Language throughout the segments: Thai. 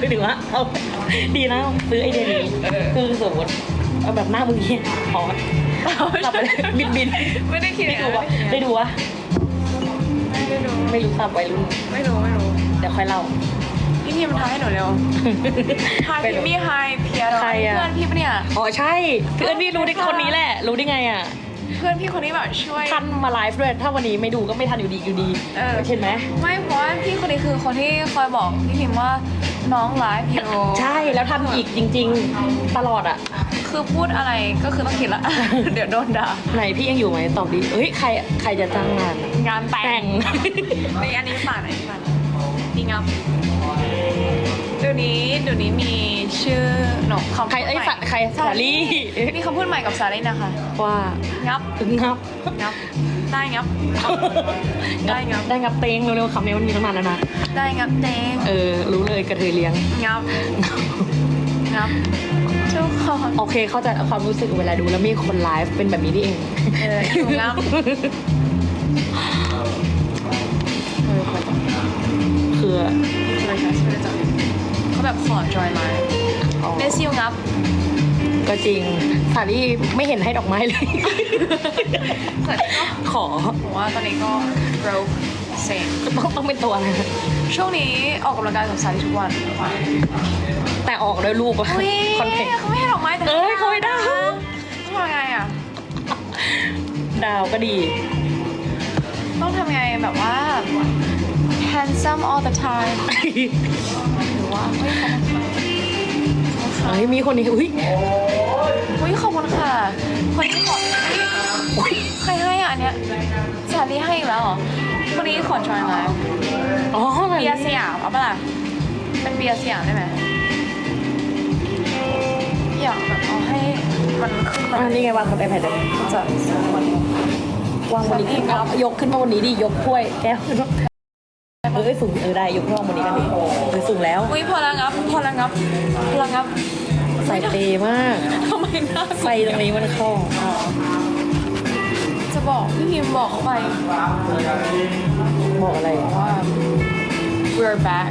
ไม่ถึงว่าเอาดีนะซื้อไอเดียนี้คือสมมติเอาแบบหน้ามึงเงี้ยพอหลับไปเลยบินบินไม่ได้คิดได้อย่างดูนั้นวะได้ดูวะไม่ได้ดูไม่รู้สับไว้รุ่นไม่รู้ไม่รู้เดี๋ยวค่อยเล่าพี่พิมพ์ทายให้หนูเร็วทายไปพิดูมมี่ไฮเพียร์ใครอะเพื่อนพี่ปะเนี่ยอ๋อใช่เพื่อนพี่รู้ได้คนนี้แหละ รู้ได้ไงอะเพื่อนพี่คนนี้แบบช่วยทันมาไลฟ์ด้วยถ้าวันนี้ไม่ดูก็ไม่ทันอยู่ดีอยู่ดีเออเห็นไหมไม่เพราะว่าพี่คนนี้คือคนที่คอยบอกพี่พิมพ์ว่า น้องไลฟ์อยู่ใช่แล้วทำอีกจริง ๆ ตลอดอะ คือพูดอะไรก็คือต้องคิดละ เดี๋ยวโดนด่าไหนพี่ยังอยู่ไหมตอบดีเอ้ยใครใครจะจ้างงานอะงานแต่แต่ง ง นี่อันนี้ฝากหน่อยฝากหน่อยดีงับเดี๋ยวนี้เดี๋ยวนี้มีชื่อหนกคำพูดใครเอ้ยใหม่สะใครสาลี่ มีคำพูดใหม่กับสาลี่นะคะ ว่างับ งับ งับ ได้งับ ได้งับ ได้งับเตงเร็วๆคำนี้มันมีตั้งนานแล้วนะ ได้งับเตงเออ รู้เลยกระเทยเลี้ยง งับ งับทุกคนโอเค เข้าใจความรู้สึกเวลาดูแล้วมีคนไลฟ์เป็นแบบนี้นี่เอง เอออยู่งับเออคืออะไรคะชื่ออะไรจ๊ะเขาแบบขอจอยไลน์อ๋อเมสซิลงับ ก็จริงสาลี่ไม่เห็นให้ดอกไม้เลยสวัสดีก็ขอผมว่าตอนนี้ก็ broke same ต้องต้องเป็นตัวอะไรนะช่วงนี้ออกกำลังกายกับสาลีทุกวันแต่ออกด้วยรูปอะอุ้ยคอนเทนต์ เขาไม่ให้ดอกไม้แต่เอ้ยเขาไม่ได้ต้องทำไงอะ ดาวก็ดี ต้องทำไงแบบว่า handsome all the time หรือว่าเฮ้ยขอบคุณค่ะเฮ้ยมีคนนี้อุ้ยอุ้ยขอบคุณค่ะ คนนี้ขออุ๊ยใครให้อะอันเนี้ยสาลีให้อีกแล้วเหรอคนนี้ขอจอยไลฟ์อ๋อเบียร์สยามเอาปะล่ะเป็นเบียร์สยามได้ไหมอยากแบบเอาให้มันขึ้นมาอันนี้ไงวางบนไอแพดเลยจะสวยวางบนนี้ขึ้นมายกขึ้นมาบนนี้ดิยกถ้วยแก้วขึ้นมาเออสูงเออได้ยกขึ้นมาบนนี้กันดิเออสูงแล้ว อุ้ยพอแล้วงับพอแล้วงับพอแล้วงับใส่เปย์มากทำไมหน้าไฟตรงนี้มันเข้าจะบอกพี่พิมพ์บอกเขาไปบอกอะไรว่า we're back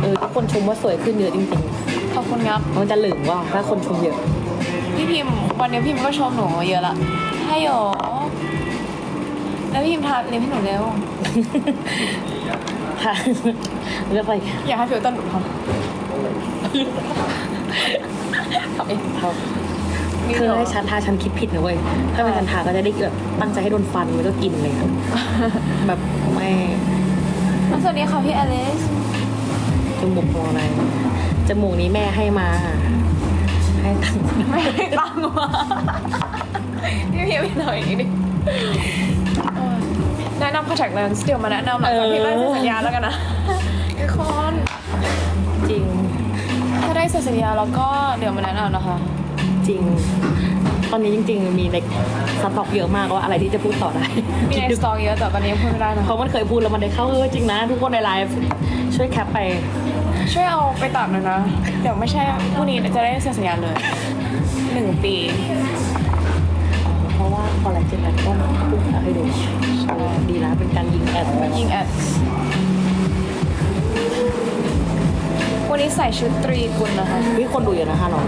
เออทุกคนชมว่าสวยขึ้นเยอะจริงขอบคุณงับ ๆ มันจะเหลืองว่าถ้าคนชมเยอะ พี่พิมพ์วันนี้พิมพ์ก็ชมหนูเยอะละให้หรอ แล้วพี่พิมพ์ทาเล็บให้หนูเร็ว ค่ะเลือกไปอยากให้ฟิลเตอร์หลุดค่ะทำเองเขาคือให้ฉันทาฉันคิดผิดนะเว้ย ถ้าเป็นฉันทาก็จะได้แบบตั้งใจให้โดนฟันมันก็กินเลยอะแบบไม่สวัสดีค่ะพี่อลิสจมูกมองอะไรจมูกนี้แม่ให้มา ให้ตังค์ ไม่ให้ตังค์มาพี่พิมพ์หน่อยอย่างนี้ดิเออ แนะนำ contact lens เดี๋ยวมาแนะนำหลังจากที่ได้เซ็นสัญญาแล้วกันนะทุกคนจริง ถ้าได้เซ็นสัญญาแล้วก็เดี๋ยวมาแนะนำนะคะ จริง ตอนนี้จริง ๆ มีในสต็อกเยอะมากว่าอะไรที่จะพูดต่อได้มีในสตอเยอะแต่ตอนนี้ยังพูดไม่ได้นะเพราะมันเคยพูดแล้วมันได้เข้าเออจริงนะ ทุกคนในไลฟ์ช่วยแคปไป ช่วยเอาไปตัดหน่อยนะ เดี๋ยวไม่ใช่พรุ่งนี้จะได้เซ็นสัญญาเลยหนึ่งปีเพ ราะว่าคอลลาเจนมันต้องพูดให้ดูเออดีนะเป็นการยิงแอดยิงแอดวันนี้ใส่ชุดตรีกุลนะคะวิคนดูเยอะนะคะน้อง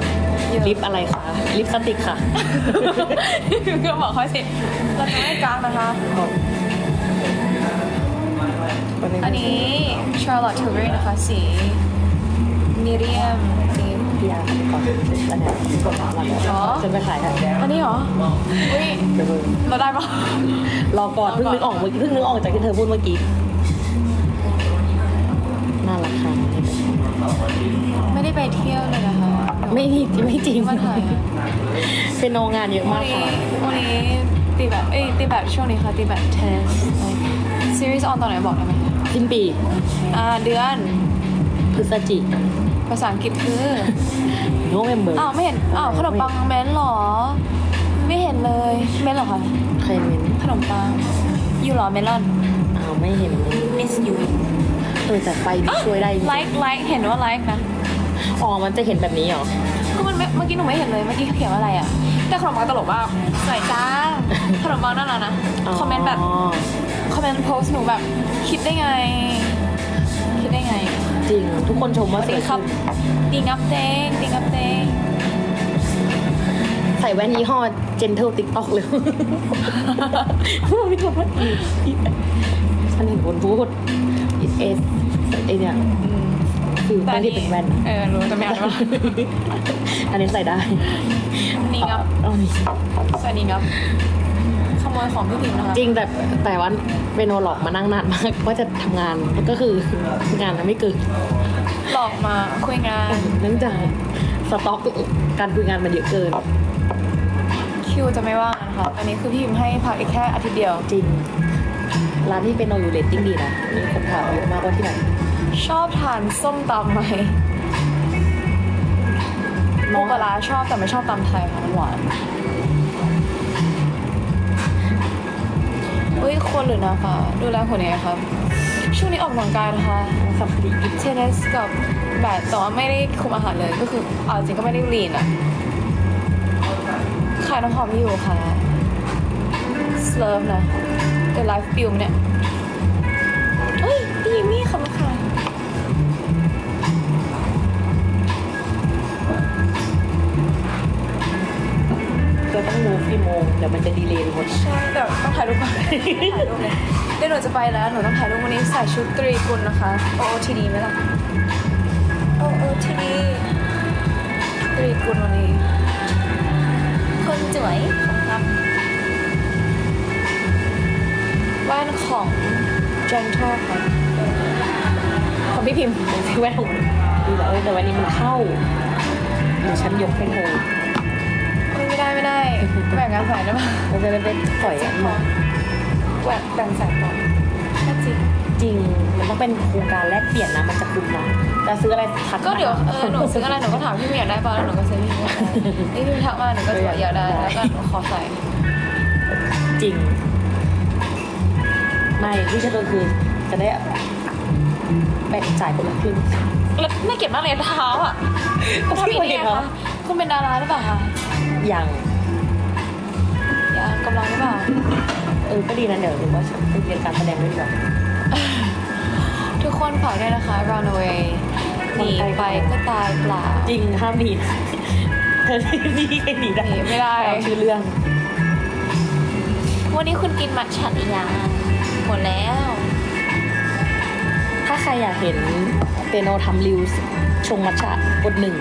เยอะลิปอะไรคะลิปสติกค่ะก็บอกเขาสิเราจะไม่กลางนะคะอันนี้ Charlotte Tilbury นะคะสีมีเดียมนี่ พี่อาร์ก่อนอันเนี้ยกดรับแล้วอ๋อฉันไปขายค่ะอันนี้เหรออุ้ยเดี๋ยวมึงเราได้ปะรอก่อนเพิ่งนึกออกเมื่อกี้เพิ่งนึกออกจากที่เธอพูดเมื่อกี้น่ารักค่ะไม่ได้ไปเที่ยวเลยนะคะไม่จริงไม่จริงมาถ่ายอเป็นโนงานเยอะมากค่ะวันนี้ตีแบบเอ้ยตีแบบช่วงนี้ค่ะตีแบบเทสซีรีส์ออนตอนไหนบอกได้ไหมสิ้นปีอ่าเดือนพฤศจิ ภาษาอังกฤษคือโนเวมเบอร์อ้าวไม่เห็นอ้าวขนมปังเม้นเหรอ ไม่เห็นเลยเม้นเหรอคะใครเมนขนมปังอยู่เหรอเมลอนอ้าวไม่เห็น miss you เออแต่ไฟดีช่วยได้จริงไลค์ไลค์เห็นว่าไลค์นะอ๋อมันจะเห็นแบบนี้เหรอก็มันไม่เมื่อกี้หนูไม่เห็นเลยเมื่อกี้เขาเขียนว่าอะไรอะ แต่ขนมปังตลกมากสวยจ้าขนมปังน่ารักนะคอมเมนต์แบบคอมเมนต์โพสต์หนูแบบคิดได้ไง คิดได้ไง ริง ทุกคนชมว่าสดีวยครัขึ้บนดีงับเต้งดีงับเต้งใส่แว่นยี่ห้อ Gentle TikTok เลยไม่ถูกว่าฉันเห็นคนพูดเอสไอเนี่ยคือแว่นที่เป็นแว่นอะเออรู้แต่ไม่อ่านว่าอันนี้ใส่ได้นี่งับเอานี่สวัสดีงับข โมยของพี่พิมพ์นะคะจริงแต่แต่ว่าเปนโนหลอกมานั่งนานมากว่าจะทำงานก็คืองานมันไม่เกิดหลอกมาคุยงานเนื่องจากสต็อกการคุยงานมันเยอะเกินคิวจะไม่ว่างนะคะอันนี้คือพี่พิมพ์ให้พักอีกแค่อาทิตย์เดียว จริง ร้านที่เป็นโนอยู่เรตติ้งดีนะมีคนถามเยอะมากว่าที่ไหนชอบทานส้มตำไหมปูปลาร้าชอบแต่ไม่ชอบตำไทยค่ะมันหวาน เฮ้ยคนหรือนะคะดูแลคนเองครับช่วงนี้ออกกำลังกายนะคะสัมผัสกินเทนนิสกับแบบแต่ว่าไม่ได้คุมอาหารเลยก็คือเอาจริงก็ไม่ได้ลีนอะขายน้ำหอมอยู่ค่ะสเลิฟนะแต่ไลฟ์ฟิลมเนี่ย ก็ต้องมูฟกี่โมงเดี๋ยวมันจะดีเลย์หมด ใช่แต่ต้องถ่ายรูปก่อนถ่ายรูปเลยเดี๋ยวหนูจะไปแล้ว หนูต้องถ่ายรูปวันนี้ใส่ชุดตรีกุลนะคะ OOTD ไหมล่ะ OOTD ตรีกุลวันนี้ คนสวยครับแว่นของ Gentle ค่ะของพี่พิมพ์แว่นของดูแล้วเอ้ยแต่วันนี้มันเข้าเดี๋ยวฉันยกให้เธอไม่ได้ไม่ได้ แบ่งกันใส่ได้ปะมันจะได้เป็นฝอยอันมาแบ่งแบ่งใส่ก่อนแค่จริง จริง มันต้องเป็นโครงการแลกเปลี่ยนนะ มันจะคุ้มนะจะซื้ออะไรทักก็เดี๋ยวเออหนูซื้ออะไรหนูก็ถามพี่พิมพ์อยากได้ป่ะแล้วหนูก็ซื้อพี่พิมพ์อยากได้นี่พี่พิมพ์ทักมาหนูก็จะบอกอยากได้แล้วก็หนูขอใส่จริง ไม่ที่จะโดนคือจะได้แบ่งจ่ายคนละครึ่งแล้วไม่เก็บมากเลยเท้าอะก็ทำพี่อย่างคนเดีนี้ยวคะคุณเป็นดาราหรือเปล่าคะอย่าง ยังกำลังหรือเปล่า เออ ก็ดีนะเดี๋ยวหรือว่าฉันไปเรียนการแสดงด้วยดีกว่าทุกคนฝากด้วยนะคะ Runaway หนีไปก็ตายเปล่า จริงห้ามหนีนะเธอหนีแค่หนีได้หนีไม่ได้ เอาชื่อเรื่อง วันนี้คุณกินมัทฉะหรือยังหมดแล้ว ถ้าใครอยากเห็นเปโนทำริวชงมัทฉะกดหนึ่ง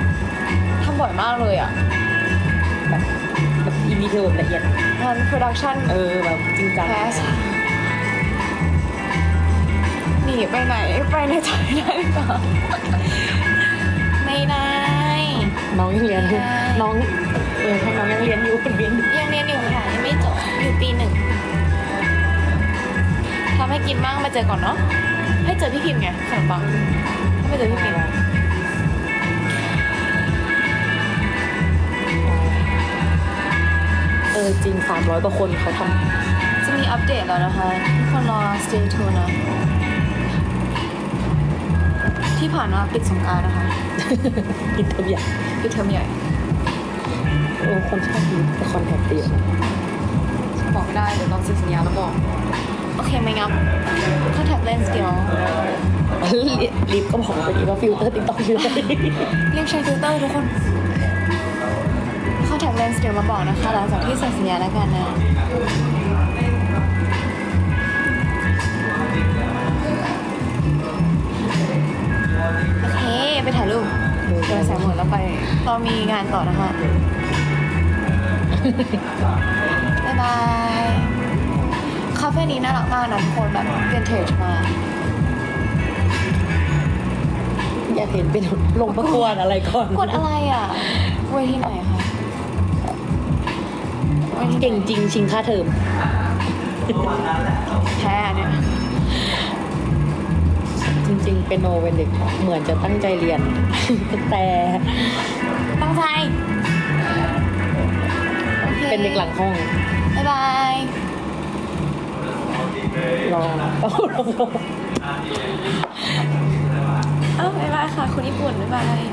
ทำบ่อยมากเลยอะ แบบ แบบอินดีเทลแบบละเอียด งานโปรดักชั่นเออแบบจริงจังแคสหนีไปไหน ไปในใจได้หรือเปล่าไม่ได้ น้องยังเรียนอยู่ใช่ น้องเออถ้าน้องยังเรียนอยู่เป็นวินยังเรียนอยู่ค่ะยังไม่จบอยู่ปีหนึ่งทำให้กินบ้างมาเจอก่อนเนาะให้เจอพี่พิมพ์ไงขนมปังถ้าไม่เจอพี่พิม ออจริงสามร้อยกว่าคนเขาทจะมีอัปเดตแล้วนะคะ ทุกคนรอ stay tuned นะ ที่ผ่านมาปิดสงกรารนะคะำอินเทอร์เนียปิดเทอมใหญ่ โอ้คนชอบดูละครแถบเตียบอกไม่ได้ เดี๋ยวลองเซ็นสัญญาแล้วบอก โอเคไหมงับถ้าแท็บเลนส์เดียวรีบก็บอกไปดีว่าฟิลเตอร์ติ๊กต็อกอยู่ไหนรีบใช้ฟิลเตอร์ทุกคน เข้าแท็บเลนส์เดี๋ยวมาบอกนะคะ หลังจากที่เซ็นสัญญาแล้วกันนะโอเค ไปถ่ายรูปเดินสายหมดแล้วไปเรามีงานต่อนะคะบ๊ายบายคาเฟ่นี้น่ารักมากนะทุกคนแบบเ i นเทจมากอยากเห็นเป็นลงประกวดอะไรก่อน กดอะไรอะเวทีไหนคะ เวทีไหนเก่งจริงชิงค่าเทอมแพ้เนี่ย จริง ๆ เป็นโนเป็นเด็กเหมือนจะตั้งใจเรียน แต่ตั้งใจโอคเป็นเด็กหลังห้อง บ๊ายบายรอเอาลงเอ้าบ๊ายบายค่ะคุณญี่ปุ่นบ๊ายบายมุย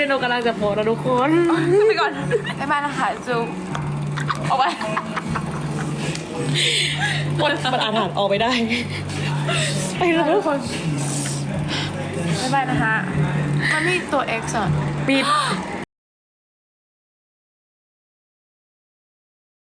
เมนูกำลังจะโพสต์แล้วทุกคนขึ้นไปก่อนบ๊ายบายนะคะจูบเอาไว้มันมันอาหารออกไปได้ไปแล้วทุกคนบ๊ายบายนะคะมันมีตัว X อะปิด